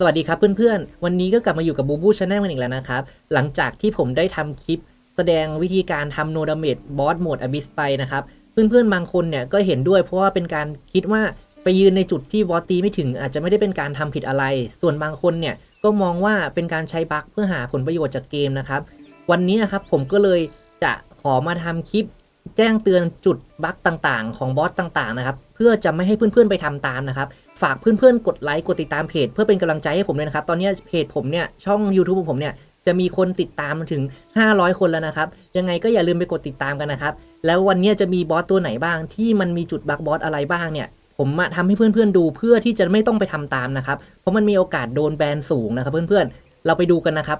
สวัสดีครับเพื่อนๆ วันนี้ก็กลับมาอยู่กับบูบูชาแนลกันอีกแล้วนะครับ หลังจากที่ผมได้ทำคลิป แสดงวิธีการทำโนดาเมจบอสโหมดอบิสไปนะครับ เพื่อนๆ บางคนเนี่ยก็เห็นด้วยเพราะว่าเป็นการคิดว่าไปยืนในจุดที่บอสตีไม่ถึงอาจจะไม่ได้เป็นการทำผิดอะไร ส่วนบางคนเนี่ยก็มองว่าเป็นการใช้บั๊กเพื่อหาผลประโยชน์จากเกมนะครับ วันนี้นะครับผมก็เลยจะขอมาทำคลิป แจ้งเตือนจุดบั๊กต่างๆ ของบอสต่างๆนะครับ เพื่อจะไม่ให้เพื่อนๆ ไปทำตามนะครับ ฝากเพื่อนๆ กดไลค์ กดติดตามเพจ เพื่อเป็นกำลังใจให้ผมด้วยนะครับ ตอนนี้เพจผมเนี่ย ช่อง YouTube ของผมเนี่ย จะมีคนติดตามถึง 500 คนแล้วนะครับ ยังไงก็อย่าลืมไปกดติดตามกันนะครับ แล้ววันนี้จะมีบอสตัวไหนบ้าง ที่มันมีจุดบักบอสอะไรบ้างเนี่ย ผมมาทำให้เพื่อนๆดูเพื่อที่จะไม่ต้องไปทำตามนะครับ เพราะมันมีโอกาสโดนแบนสูงนะครับ เพื่อนๆ เราไปดูกันนะครับ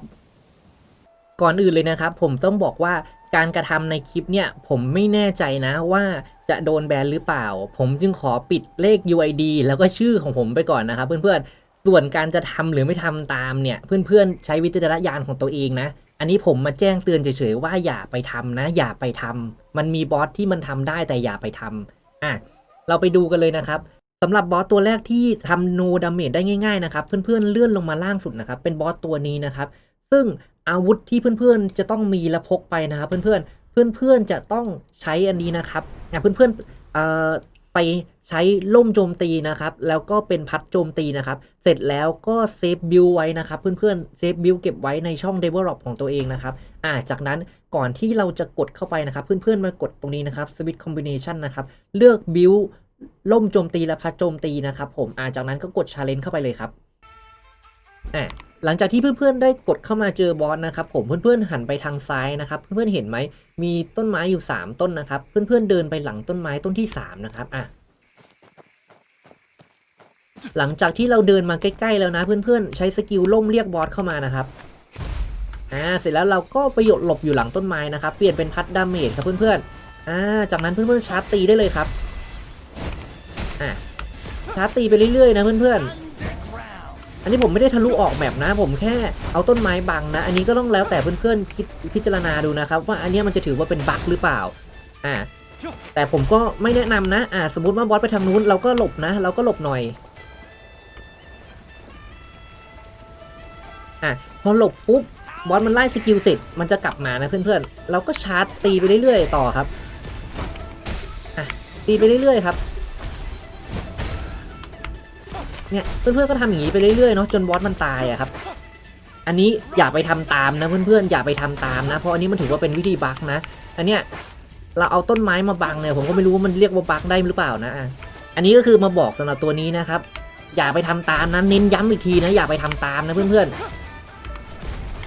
ก่อนอื่นเลยนะครับ ผมต้องบอกว่า การกระทำในคลิปเนี่ยผมไม่แน่ใจนะว่าจะโดนแบนหรือเปล่า ผมจึงขอปิดเลข UID แล้วก็ชื่อของผมไปก่อนนะครับ เพื่อนๆ ส่วนการจะทำหรือไม่ทำตามเนี่ยเพื่อนๆ ใช้วิจารณญาณของตัวเองนะ อันนี้ผมมาแจ้งเตือนเฉยๆว่าอย่าไปทำนะ อย่าไปทำมันมีบอสที่มันทำได้แต่อย่าไปทำอะเราไปดูกันเลยนะครับสำหรับบอสตัวแรกที่ทำโนดาเมจได้ง่ายๆนะครับ เพื่อนๆเลื่อนลงมาล่างสุดนะครับ เป็นบอสตัวนี้นะครับ ซึ่งอาวุธที่เพื่อนๆจะต้องมีและพกไปนะครับเพื่อนๆเพื่อนๆจะต้องใช้อันนี้นะครับอะเพื่อนๆไปใช้ล่มโจมตีนะครับ แล้วก็เป็นพัดโจมตีนะครับ เสร็จแล้วก็เซฟบิลไว้นะครับเพื่อนๆเซฟบิลเก็บไว้ในช่อง develop ของตัวเองนะครับอ่าจากนั้นก่อนที่เราจะกดเข้าไปนะครับ เพื่อนๆมากดตรงนี้นะครับ switch combination นะครับ เลือกบิลล่มโจมตีและพัดโจมตีนะครับ ผมอ่าจากนั้นก็กด challenge เข้าไปเลยครับอ่า หลังจากที่เพื่อนๆได้กดเข้ามาเจอบอสนะครับผมเพื่อนๆหันไปทางซ้ายนะครับ เพื่อนๆเห็นไหมมีต้นไม้อยู่ 3 ต้นนะครับ เพื่อนๆเดินไปหลังต้นไม้ต้นที่ 3 นะครับอะหลังจากที่เราเดินมาใกล้ๆแล้วนะ เพื่อนๆใช้สกิลล่มเรียกบอสเข้ามานะครับอ่าเสร็จแล้วเราก็ไปหยดหลบอยู่หลังต้นไม้นะครับ เปลี่ยนเป็นพัดดาเมจครับเพื่อนๆอ่าจากนั้นเพื่อนๆชาร์จตีได้เลยครับอะชาร์จตีไปเรื่อยๆนะเพื่อนๆ อันนี้ผมไม่ได้ทะลุออกแมปนะ ผมแค่เอาต้นไม้บังนะ อันนี้ก็ต้องแล้วแต่เพื่อนๆคิดพิจารณาดูนะครับ ว่าอันนี้มันจะถือว่าเป็นบั๊กหรือเปล่าอ่าแต่ผมก็ไม่แนะนำนะอ่าสมมติว่าบอสไปทางนู้นเราก็หลบนะ เราก็หลบหน่อยอะพอหลบปุ๊บบอสมันไล่สกิลเสร็จมันจะกลับมานะเพื่อนๆ เราก็ชาร์จตีไปเรื่อยๆ ต่อครับอะตีไปเรื่อยๆครับ เนี่ยเพื่อนๆก็ทำอย่างนี้ไปเรื่อยๆเนาะจนบอสมันตายอะครับ อันนี้อย่าไปทำตามนะเพื่อนๆอย่าไปทำตามนะ เพราะอันนี้มันถือว่าเป็นวิธีบั๊กนะ อันเนี้ยเราเอาต้นไม้มาบังเนี่ยผมก็ไม่รู้ว่ามันเรียกว่าบั๊กได้หรือเปล่านะอันนี้ก็คือมาบอกสำหรับตัวนี้นะครับ อย่าไปทำตามนะเน้นย้ำอีกทีนะอย่าไปทำตามนะเพื่อน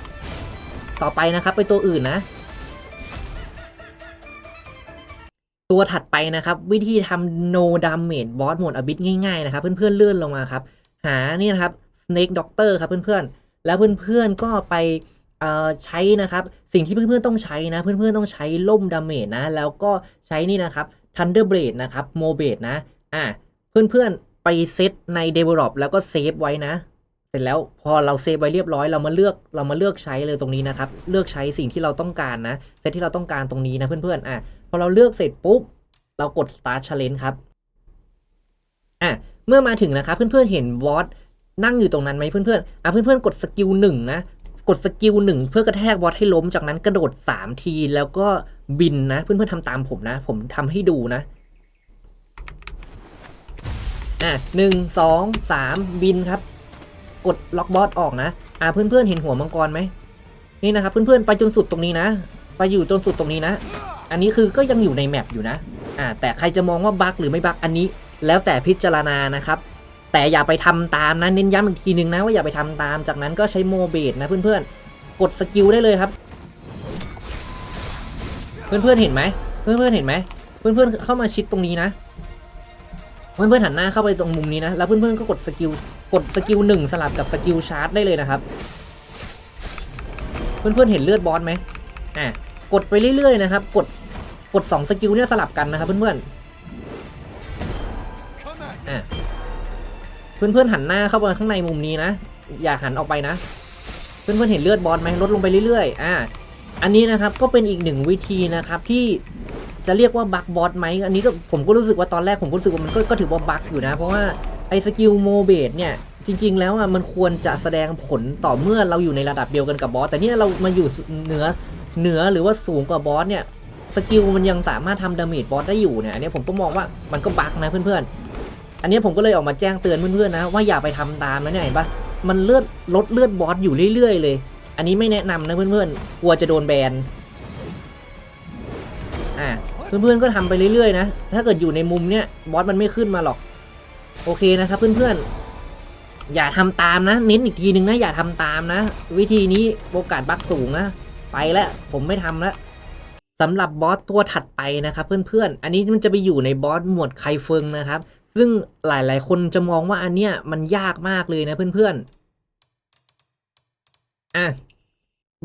ๆต่อไปนะครับไปตัวอื่นนะ ตัวถัดไปนะครับ วิธีทำ no damage boss mode a bit ง่ายๆนะครับเพื่อนๆเลื่อนลงมาครับ หานี่นะครับ snake doctor ครับเพื่อนๆ แล้วเพื่อนๆก็ไปใช้นะครับสิ่งที่เพื่อนๆต้องใช้นะ เพื่อนๆต้องใช้ล่มดาเมจนะ แล้วก็ใช้นี่นะครับ thunder blade นะครับ m o b a d e นะอะเพื่อนๆไปเซตใน develop แล้วก็เซฟไว้นะ เสร็จแล้วพอเราเซฟไว้เรียบร้อยเรามาเลือกเรามาเลือกใช้เลยตรงนี้นะครับ เลือกใช้สิ่งที่เราต้องการนะเซตที่เราต้องการตรงนี้นะเพื่อนๆอะ พอเราเลือกเสร็จปุ๊บ เรากด start challenge ครับ อะ เมื่อมาถึงนะครับ เพื่อนๆเห็นวอตนั่งอยู่ตรงนั้นไหมเพื่อนๆ อะเพื่อนๆ กดสกิลหนึ่งนะ กดสกิลหนึ่งเพื่อกระแทกวอตให้ล้ม จากนั้นกระโดด 3 ที แล้วก็บินนะ เพื่อนๆทำตามผมนะ ผมทำให้ดูนะ อะหนึ่งสองสามบินครับ กดล็อกบอสออกนะ อะเพื่อนๆ เห็นหัวมังกรไหม นี่นะครับเพื่อนๆ ไปจนสุดตรงนี้นะ ไปอยู่จนสุดตรงนี้นะ อันนี้คือก็ยังอยู่ในแมปอยู่นะอ่าแต่ใครจะมองว่าบั๊กหรือไม่บั๊กอันนี้ แล้วแต่พิจารณานะครับ แต่อย่าไปทำตามนะเน้นย้ำอีกทีนึงนะว่าอย่าไปทำตามจากนั้นก็ใช้โมเบดนะเพื่อนๆกดสกิลได้เลยครับ เพื่อนๆเห็นไหมเพื่อนๆเห็นไหมเพื่อนๆเข้ามาชิดตรงนี้นะเพื่อนๆหันหน้าเข้าไปตรงมุมนี้นะแล้วเพื่อนๆก็กดสกิลกดสกิลหนึ่งสลับกับสกิลชาร์จได้เลยนะครับ เพื่อนๆเห็นเลือดบอสไหมอะกดไปเรื่อยๆนะครับ กด กดสองสกิลเนี่ยสลับกันนะครับเพื่อนๆอะเพื่อนๆหันหน้าเข้าไปข้างในมุมนี้นะ อย่าหันออกไปนะ เพื่อนๆเห็นเลือดบอลไหมลดลงไปเรื่อยๆ อะอันนี้นะครับก็เป็นอีกหนึ่งวิธีนะครับที่จะเรียกว่าบักบอสไหมอันนี้ก็ผมก็รู้สึกว่าตอนแรกผมก็รู้สึกว่ามันก็ก็ถือว่าบักอยู่นะ เพราะว่าไอสกิลโมเบดเนี่ยจริง ๆ แล้วอะมันควรจะแสดงผลต่อเมื่อเราอยู่ในระดับเดียวกันกับบอสแต่เนี่ยเรามาอยู่เหนือเหนือหรือว่าสูงกว่าบอสเนี่ย สกิลมันยังสามารถทำดาเมจบอสได้อยู่เนี่ยอันนี้ผมก็มองว่ามันก็บั๊กนะเพื่อนๆ อันนี้ผมก็เลยออกมาแจ้งเตือนเพื่อนๆนะว่าอย่าไปทำตามนะเนี่ยเห็นปะมันเลือดลดเลือดบอสอยู่เรื่อยๆ เลย อันนี้ไม่แนะนำนะเพื่อนๆกลัวจะโดนแบนอ่าเพื่อนๆก็ทำไปเรื่อยๆนะถ้าเกิดอยู่ในมุมเนี้ยบอสมันไม่ขึ้นมาหรอก โอเคนะครับเพื่อนๆ อย่าทำตามนะ เน้นอีกทีหนึ่งนะอย่าทำตามนะ วิธีนี้โอกาสบั๊กสูงนะไปแล้วผมไม่ทำแล้ว สำหรับบอสตัวถัดไปนะครับเพื่อนๆ อันนี้มันจะไปอยู่ในบอสหมวดไคเฟิงนะครับ ซึ่งหลายๆ คนจะมองว่าอันเนี้ยมันยากมากเลยนะเพื่อนๆ อะ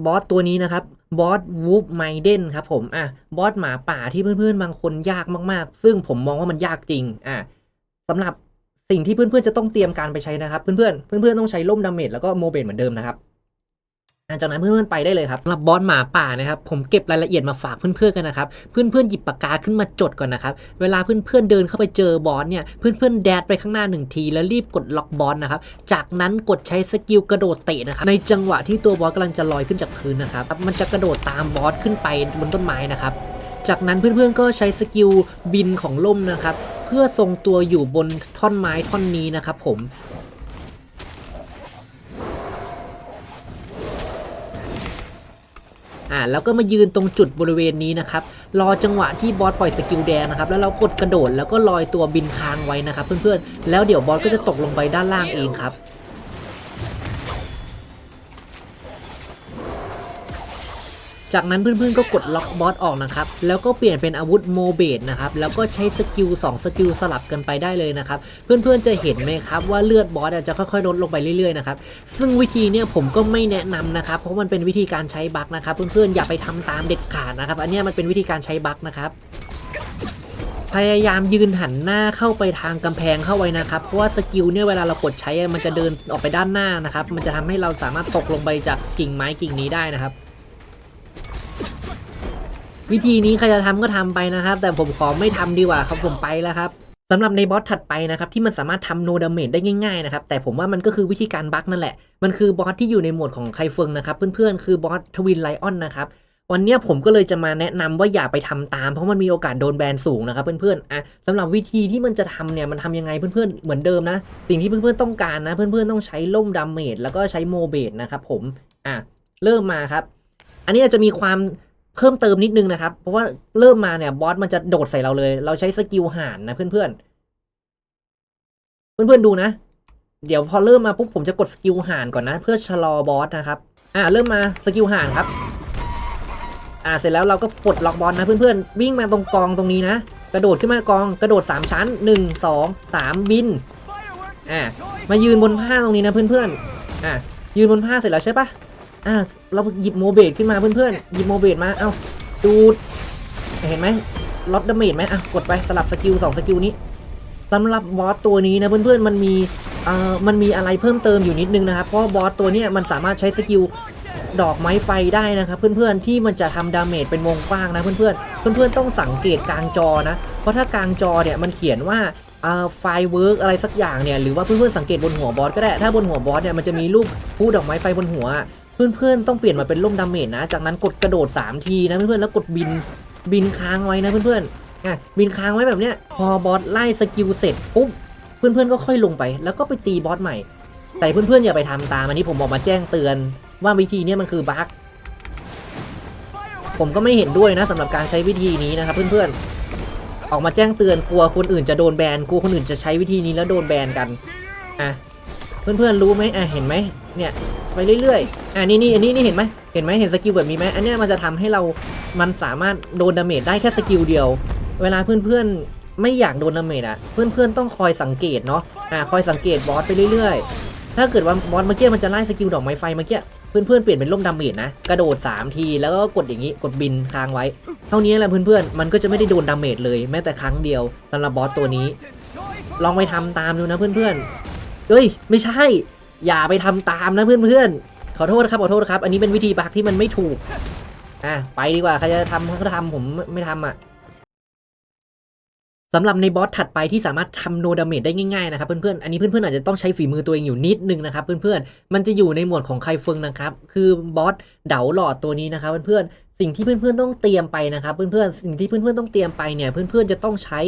บอสตัวนี้นะครับบอสวูฟไมเดนครับผมอะบอสหมาป่าที่เพื่อนๆ บางคนยากมากๆ ซึ่งผมมองว่ามันยากจริงอะสำหรับสิ่งที่เพื่อนๆ จะต้องเตรียมการไปใช้นะครับ เพื่อนๆ เพื่อนๆ ต้องใช้ล่มดาเมจแล้วก็โมเบตเหมือนเดิมนะครับ จากนั้นเพื่อนๆไปได้เลยครับสำหรับบอสหมาป่านะครับผมเก็บรายละเอียดมาฝากเพื่อนๆกันนะครับเพื่อนๆหยิบปากกาขึ้นมาจดก่อนนะครับเวลาเพื่อนๆเดินเข้าไปเจอบอสเนี่ยเพื่อนๆแดดไปข้างหน้าหนึ่งที แล้วรีบกดล็อกบอสนะครับจากนั้นกดใช้สกิลกระโดดเตะนะครับในจังหวะที่ตัวบอสกำลังจะลอยขึ้นจากพื้นนะครับมันจะกระโดดตามบอสขึ้นไปบนต้นไม้นะครับจากนั้นเพื่อนๆก็ใช้สกิลบินของล่มนะครับเพื่อทรงตัวอยู่บนท่อนไม้ท่อนนี้นะครับผม อ่าแล้วก็มายืนตรงจุดบริเวณนี้นะครับรอจังหวะที่บอสปล่อยสกิลแดงนะครับแล้วเรากดกระโดดแล้วก็ลอยตัวบินค้างไว้นะครับเพื่อนๆแล้วเดี๋ยวบอสก็จะตกลงไปด้านล่างเองครับ จากนั้นเพื่อนๆก็กดล็อกบอสออกนะครับ แล้วก็เปลี่ยนเป็นอาวุธโมเบดนะครับ แล้วก็ใช้สกิล2สกิลสลับกันไปได้เลยนะครับ เพื่อนๆจะเห็นไหมครับว่าเลือดบอสจะค่อยๆลดลงไปเรื่อยๆนะครับ ซึ่งวิธีเนี่ยผมก็ไม่แนะนำนะครับ เพราะมันเป็นวิธีการใช้บั๊กนะครับ เพื่อนๆอย่าไปทำตามเด็ดขาดนะครับ อันนี้มันเป็นวิธีการใช้บั๊กนะครับพยายามยืนหันหน้าเข้าไปทางกำแพงเข้าไว้นะครับ เพราะว่าสกิลเนี่ยเวลาเรากดใช้มันจะเดินออกไปด้านหน้านะครับ มันจะทำให้เราสามารถตกลงไปจากกิ่งไม้กิ่งนี้ได้นะครับ วิธีนี้ใครจะทำก็ทำไปนะครับ แต่ผมขอไม่ทำดีกว่าครับผมไปแล้วครับสำหรับในบอสถัดไปนะครับที่มันสามารถทำโนดาเมจได้ง่ายๆนะครับแต่ผมว่ามันก็คือวิธีการบั๊กนั่นแหละ มันคือบอสที่อยู่ในโหมดของไคเฟิงนะครับเพื่อนๆคือบอสทวินไลออนนะครับวันนี้ผมก็เลยจะมาแนะนำว่าอย่าไปทำตาม เพราะมันมีโอกาสโดนแบนสูงนะครับเพื่อนๆอะสำหรับวิธีที่มันจะทำเนี่ยมันทำยังไงเพื่อนๆเหมือนเดิมนะ สิ่งที่เพื่อนๆต้องการนะ เพื่อนๆต้องใช้ล่มดาเมจแล้วก็ใช้โมเบตนะครับผมอะเริ่มมาครับ อันนี้อาจจะมีความ เพิ่มเติมนิดนึงนะครับ เพราะว่าเริ่มมาเนี่ยบอสมันจะโดดใส่เราเลย เราใช้สกิลห่านนะเพื่อนๆ เพื่อนๆดูนะ เดี๋ยวพอเริ่มมาปุ๊บผมจะกดสกิลห่านก่อนนะ เพื่อชะลอบอสนะครับ อ่าเริ่มมาสกิลห่านครับ อ่าเสร็จแล้วเราก็ปลดล็อกบอลนะเพื่อนๆวิ่งมาตรงกองตรงนี้นะ กระโดดขึ้นมากอง กระโดด 3 ชั้น 1 2 3 บิน อ่ามายืนบนผ้าตรงนี้นะเพื่อนๆ อ่ายืนบนผ้าเสร็จแล้วใช่ปะ อ่าเราหยิบโมเบตขึ้นมาเพื่อนๆหยิบโมเบตมา เอ้าดูดเห็นไหมลดดาเมจไหมอะกดไปสลับสกิลสองสกิลนี้สำหรับบอสตัวนี้นะเพื่อนๆมันมีเอ่อมันมีอะไรเพิ่มเติมอยู่นิดนึงนะครับเพราะบอสตัวนี้มันสามารถใช้สกิลดอกไม้ไฟได้นะครับเพื่อนๆที่มันจะทำดาเมจเป็นวงกว้างนะเพื่อนๆเพื่อนๆต้องสังเกตกลางจอนะเพราะถ้ากลางจอเนี่ยมันเขียนว่าไฟเวิร์กอะไรสักอย่างเนี่ยหรือว่าเพื่อนๆสังเกตบนหัวบอสก็ได้ถ้าบนหัวบอสเนี่ยมันจะมีรูปผู้ดอกไม้ไฟบนหัว เพื่อนๆต้องเปลี่ยนมาเป็นล่มดาเมจนะ จากนั้นกดกระโดด 3 ทีนะเพื่อนๆแล้วกดบินบินค้างไว้นะเพื่อนๆอะบินค้างไว้แบบเนี้ยพอบอสไล่สกิลเสร็จปุ๊บเพื่อนๆก็ค่อยลงไป แล้วก็ไปตีบอสใหม่ แต่เพื่อนๆอย่าไปทำตามอันนี้ผมบอกมาแจ้งเตือน ว่าวิธีนี้มันคือบั๊กผมก็ไม่เห็นด้วยนะสำหรับการใช้วิธีนี้นะครับเพื่อนๆออกมาแจ้งเตือนกลัวคนอื่นจะโดนแบนกลัวคนอื่นจะใช้วิธีนี้แล้วโดนแบนกันอะเพื่อนๆรู้ไหมอะเห็นไหม เนี่ยไปเรื่อยๆอะนี่นี่อันนี้นี่เห็นไหมเห็นไหมเห็นสกิลแบบนี้ไหมอันเนี้ยมันจะทำให้เรามันสามารถโดนดาเมจได้แค่สกิลเดียว เวลาเพื่อนๆไม่อยากโดนดาเมจอะเพื่อนๆต้องคอยสังเกตเนาะอะคอยสังเกตบอสไปเรื่อยๆ ถ้าเกิดว่าบอสเมื่อกี้มันจะไล่สกิลดอกไม้ไฟเมื่อกี้เพื่อนๆเปลี่ยนเป็นล่มดาเมจนะกระโดด 3 ทีแล้วก็กดอย่างนี้กดบินค้างไว้ เท่านี้แหละเพื่อนๆมันก็จะไม่ได้โดนดาเมจเลยแม้แต่ครั้งเดียวสำหรับบอสตัวนี้ ลองไปทำตามดูนะเพื่อนๆเอ้ย ไม่ใช่ อย่าไปทำตามนะเพื่อนๆ ขอโทษครับขอโทษครับ อันนี้เป็นวิธีบักที่มันไม่ถูก อะไปดีกว่าใครจะทำก็ทำผมไม่ทำอะสำหรับในบอสถัดไปที่สามารถทำโนดาเมจได้ง่ายๆนะครับเพื่อนๆ อันนี้เพื่อนๆอาจจะต้องใช้ฝีมือตัวเองอยู่นิดนึงนะครับเพื่อนๆ มันจะอยู่ในหมวดของไคเฟิงนะครับ คือบอสเดาหลอดตัวนี้นะครับเพื่อนๆ สิ่งที่เพื่อนๆต้องเตรียมไปนะครับเพื่อนๆ สิ่งที่เพื่อนๆต้องเตรียมไปเนี่ยเพื่อนๆจะต้องใช้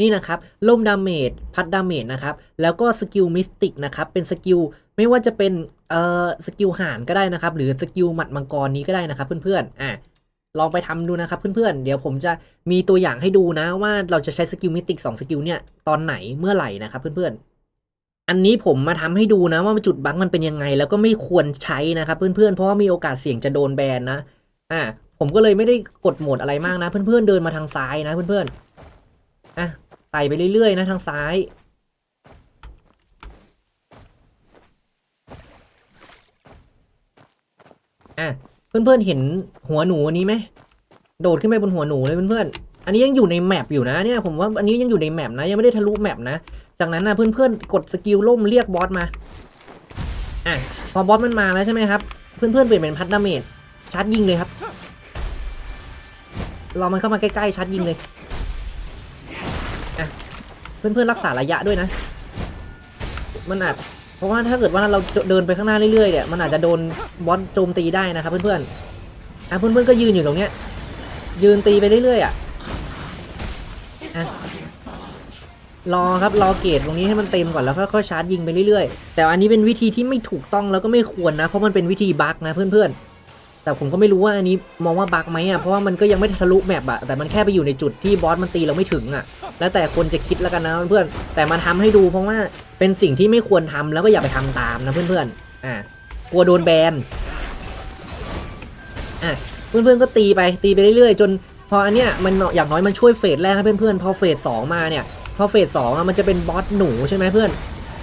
นี่นะครับล่มดาเมจพัดดาเมจนะครับแล้วก็สกิลมิสติกนะครับเป็นสกิล ไม่ว่าจะเป็นเอ่อสกิลห่านก็ได้นะครับ หรือสกิลหมัดมังกรนี้ก็ได้นะครับ เพื่อนๆอะลองไปทำดูนะครับเพื่อนๆ เดี๋ยวผมจะมีตัวอย่างให้ดูนะว่าเราจะใช้สกิลมิติกสองสกิลเนี่ยตอนไหนเมื่อไหร่นะครับเพื่อนๆ อันนี้ผมมาทำให้ดูนะว่าจุดบั๊กมันเป็นยังไง แล้วก็ไม่ควรใช้นะครับเพื่อนๆ เพราะว่ามีโอกาสเสี่ยงจะโดนแบนนะ อะผมก็เลยไม่ได้กดโหมดอะไรมากนะ เพื่อนๆ เดินมาทางซ้ายนะเพื่อนๆ อะไต่ไปเรื่อยๆนะทางซ้าย อะเพื่อนๆเห็นหัวหนูนี้ไหมโดดขึ้นไปบนหัวหนูเลยเพื่อนๆอันนี้ยังอยู่ในแมปอยู่นะเนี่ยผมว่าอันนี้ยังอยู่ในแมปนะยังไม่ได้ทะลุแมปนะจากนั้นนะเพื่อนๆกดสกิลล่มเรียกบอสมาอะพอบอสมันมาแล้วใช่ไหมครับเพื่อนๆเปลี่ยนเป็นพัดดาเมจชาร์จยิงเลยครับรอมันเข้ามาใกล้ๆชาร์จยิงเลยอะเพื่อนๆรักษาระยะด้วยนะ มันอาจ ราะว่าถ้าเกิดว่าเราเดินไปข้างหน้าเรื่อยๆเนี่ยมันอาจจะโดนบอสโจมตีได้นะครับเพื่อนๆอะเพื่อนๆก็ยืนอยู่ตรงเนี้ย ยืนตีไปเรื่อยๆอะอะรอครับรอเกตตรงนี้ให้มันเต็มก่อนแล้วค่อยๆชาร์จยิงไปเรื่อยๆ แต่อันนี้เป็นวิธีที่ไม่ถูกต้องแล้วก็ไม่ควรนะ เพราะมันเป็นวิธีบั๊กนะเพื่อนๆ แต่ผมก็ไม่รู้ว่าอันนี้มองว่าบั๊กไหมอะเพราะว่ามันก็ยังไม่ทะลุแมปอะแต่มันแค่ไปอยู่ในจุดที่บอสมันตีเราไม่ถึงอะ แล้วแต่คนจะคิดแล้วกันนะเพื่อนๆแต่มาทำให้ดูเพราะว่าเป็นสิ่งที่ไม่ควรทำแล้วก็อย่าไปทำตามนะเพื่อนๆอะกลัวโดนแบนอะเพื่อนๆก็ตีไปตีไปเรื่อยๆ จนพออันเนี้ยมันอย่างน้อยมันช่วยเฟสแรกให้เพื่อนๆพอเฟสสองมาเนี่ยพอเฟสสองอะมันจะเป็นบอสหนูใช่ไหมเพื่อน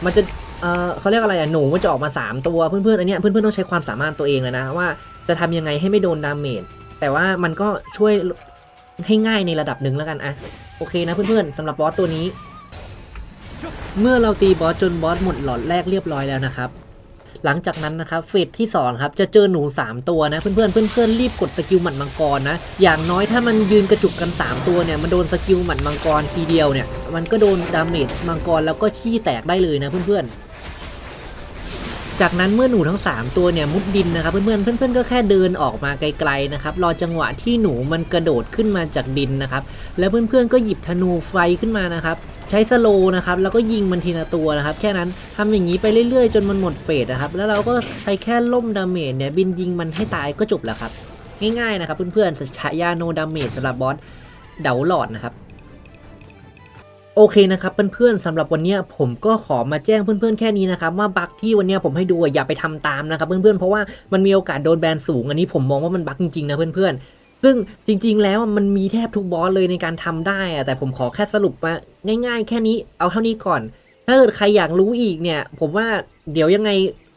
มันจะ เออเขาเรียกอะไรอะหนูมันจะออกมา 3 ตัวเพื่อนๆอันเนี้ยเพื่อนๆต้องใช้ความสามารถตัวเองเลยนะว่าจะทำยังไงให้ไม่โดนดาเมจแต่ว่ามันก็ช่วยให้ง่ายในระดับหนึ่งแล้วกันอะโอเคนะเพื่อนๆสำหรับบอสตัวนี้ เมื่อเราตีบอสจนบอสหมดหลอดแรกเรียบร้อยแล้วนะครับ หลังจากนั้นนะครับเฟสที่2ครับจะเจอหนู 3 ตัวนะเพื่อนๆเพื่อนๆรีบกดสกิลหมัดมังกรนะอย่างน้อยถ้ามันยืนกระจุกกัน 3 ตัวเนี่ยมันโดนสกิลหมัดมังกรทีเดียวเนี่ยมันก็โดนดาเมจมังกรแล้วก็ขี้แตกได้เลยนะเพื่อนๆ จากนั้นเมื่อหนูทั้ง 3 ตัวเนี่ยมุดดินนะครับ เพื่อนๆเพื่อนๆก็แค่เดินออกมาไกลๆนะครับรอจังหวะที่หนูมันกระโดดขึ้นมาจากดินนะครับ แล้วเพื่อนๆก็หยิบธนูไฟขึ้นมานะครับใช้สโลนะครับแล้วก็ยิงมันทีละตัวนะครับ แค่นั้นทำอย่างนี้ไปเรื่อยๆ จนมันหมดเฟสนะครับ แล้วเราก็ใช้แค่ล่มดาเมจเนี่ยบินยิงมันให้ตายก็จบแล้วครับ ง่ายๆนะครับเพื่อนๆฉายาโนดาเมจสำหรับบอสเดาหลอดนะครับ โอเคนะครับเพื่อนๆสำหรับวันนี้ผมก็ขอมาแจ้งเพื่อนๆแค่นี้นะครับว่าบั๊กที่วันนี้ผมให้ดูอย่าไปทำตามนะครับเพื่อนๆเพราะว่ามันมีโอกาสโดนแบนสูง อันนี้ผมมองว่ามันบั๊กจริงๆนะเพื่อนๆซึ่งจริง ๆ แล้วมันมีแทบทุกบอสเลยในการทำได้อะแต่ผมขอแค่สรุปมาง่าย ๆ แค่นี้เอาเท่านี้ก่อน ถ้าเกิดใครอยากรู้อีกเนี่ย ผมว่าเดี๋ยวยังไง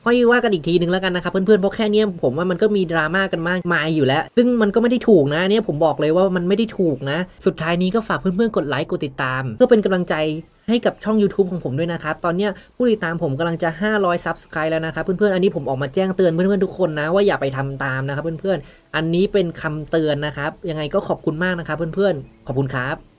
ค่อยว่ากันอีกทีนึงแล้วกันนะครับเพื่อนๆเพราะแค่เนี้ยผมว่ามันก็มีดราม่ากันมากมายอยู่แล้ว ซึ่งมันก็ไม่ได้ถูกนะเนี่ยผมบอกเลยว่ามันไม่ได้ถูกนะ สุดท้ายนี้ก็ฝากเพื่อนๆกดไลค์กดติดตาม เพื่อเป็นกำลังใจให้กับช่อง YouTube ของผมด้วยนะครับ ตอนนี้ผู้ติดตามผมกำลังจะ 500 Subscribe แล้วนะครับ เพื่อนๆ อันนี้ผมออกมาแจ้งเตือนเพื่อนๆ ทุกคนนะ ว่าอย่าไปทำตามนะครับเพื่อนๆ อันนี้เป็นคำเตือนนะครับ ยังไงก็ขอบคุณมากนะครับเพื่อนๆ ขอบคุณครับ